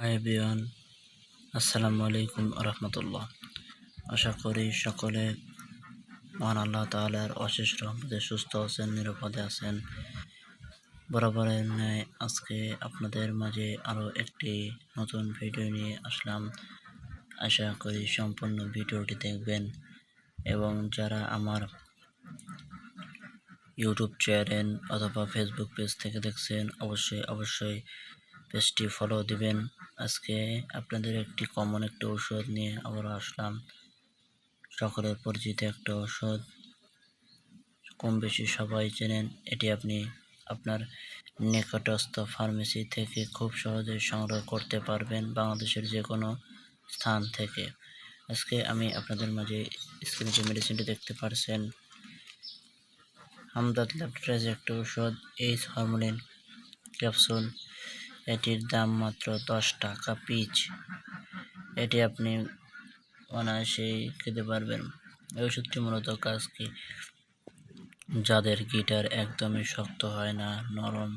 Hi everyone, আসসালামু আলাইকুম রহমতুল্লাহ। আশা করি সকলে মহান আল্লাহ তাআলার অশেষ রহমতে সুস্থ আছেন, নিরাপদে আছেন। বরাবরের ন্যায় আজকে আপনাদের মাঝে আরও একটি নতুন ভিডিও নিয়ে আসলাম। আশা করি সম্পূর্ণ ভিডিওটি দেখবেন এবং যারা আমার ইউটিউব চ্যানেল অথবা ফেসবুক পেজ থেকে দেখছেন, অবশ্যই অবশ্যই পেজটি ফলো দিবেন। আজকে আপনাদের একটি কমন একটা ওষুধ নিয়ে আবার আসলাম। সকলের পরিচিত একটা ওষুধ কম বেশি সবাই চেনেন, এটি আপনি আপনার নিকটস্থ ফার্মেসি থেকে খুব সহজে সংগ্রহ করতে পারবেন বাংলাদেশের যে কোনো স্থান থেকে। আজকে আমি আপনাদের মাঝে স্ক্রিনে যে মেডিসিনটি দেখতে পারছেন। হামদাদ ল্যাবরেটরিজ একটা ওষুধ এইচ হরমোনিন ক্যাপসুল এটির দাম মাত্র দশ টাকা পিচ। এটি আপনি অনায়াসেই খেতে পারবেন। এই ওষুধটি মূলত কাজ কি? যাদের গিটার একদমই শক্ত হয় না, নরম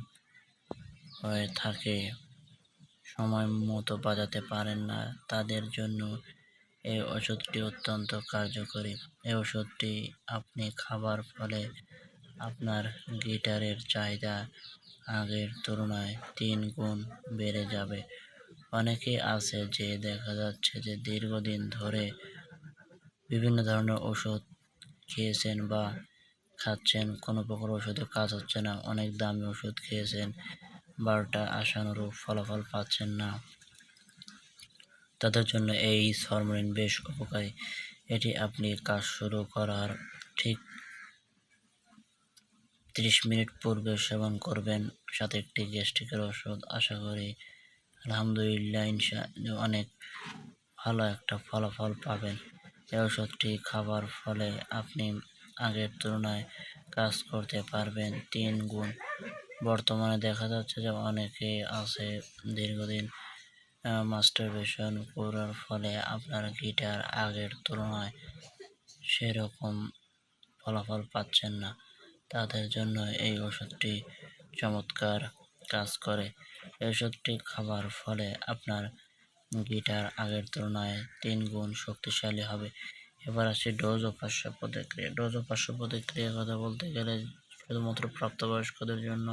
হয়ে থাকে, সময় মতো বাজাতে পারেন না, তাদের জন্য এই ওষুধটি অত্যন্ত কার্যকরী। এই ওষুধটি আপনি খাবার ফলে আপনার গিটারের চাহিদা আগের তুলনায় তিন গুণ বেড়ে যাবে। অনেকে আছে যে দেখা যাচ্ছে যে দীর্ঘদিন ধরে বিভিন্ন ধরনের ওষুধ খেয়েছেন বা খাচ্ছেন, কোনো প্রকার ওষুধে কাজ হচ্ছে না, অনেক দামি ওষুধ খেয়েছেন, বারোটা আশানুরূপ ফলাফল পাচ্ছেন না। তাদের জন্য এই হরমোন বেশ উপকারী। এটি আপনি কাজ শুরু করার ঠিক তিরিশ মিনিট পূর্বে সেবন করবেন। সাথে একটি গ্যাস্ট্রিকের ওষুধ, আশা করি। আলহামদুলিল্লাহ, ইনশা অনেক ভালো একটা ফলাফল পাবেন। এই ওষুধটি খাবার ফলে আপনি আগের তুলনায় কাজ করতে পারবেন তিন গুণ। বর্তমানে দেখা যাচ্ছে যে অনেকে আছে দীর্ঘদিন মাস্টারবেশন করার ফলে আপনার গিটার আগের তুলনায় সেরকম ফলাফল পাচ্ছেন না। তাদের জন্য এই ওষুধটি চমৎকার কাজ করে। এই ওষুধটি খাবার ফলে আপনার গিটার আগের তুলনায় তিন গুণ শক্তিশালী হবে। এবার আসি ডোজ ও পার্শ্ব প্রতিক্রিয়া। ডোজ ও পার্শ্ব প্রতিক্রিয়ার কথা বলতে গেলে শুধুমাত্র প্রাপ্তবয়স্কদের জন্য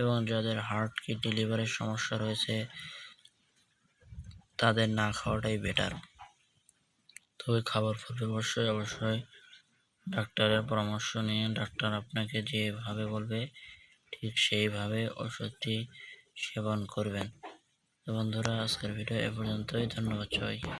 এবং যাদের হার্ট কিডনি লিভারের সমস্যা রয়েছে, তাদের না খাওয়াটাই বেটার তবে খাবার পূর্বে অবশ্যই অবশ্যই ডাক্তারের পরামর্শ নিয়ে ডাক্তার আপনাকে যেভাবে বলবে, ঠিক সেইভাবে ওষুধটি সেবন করবেন। বন্ধুরা, আজকের ভিডিও এ পর্যন্তই। ধন্যবাদ সবাইকে।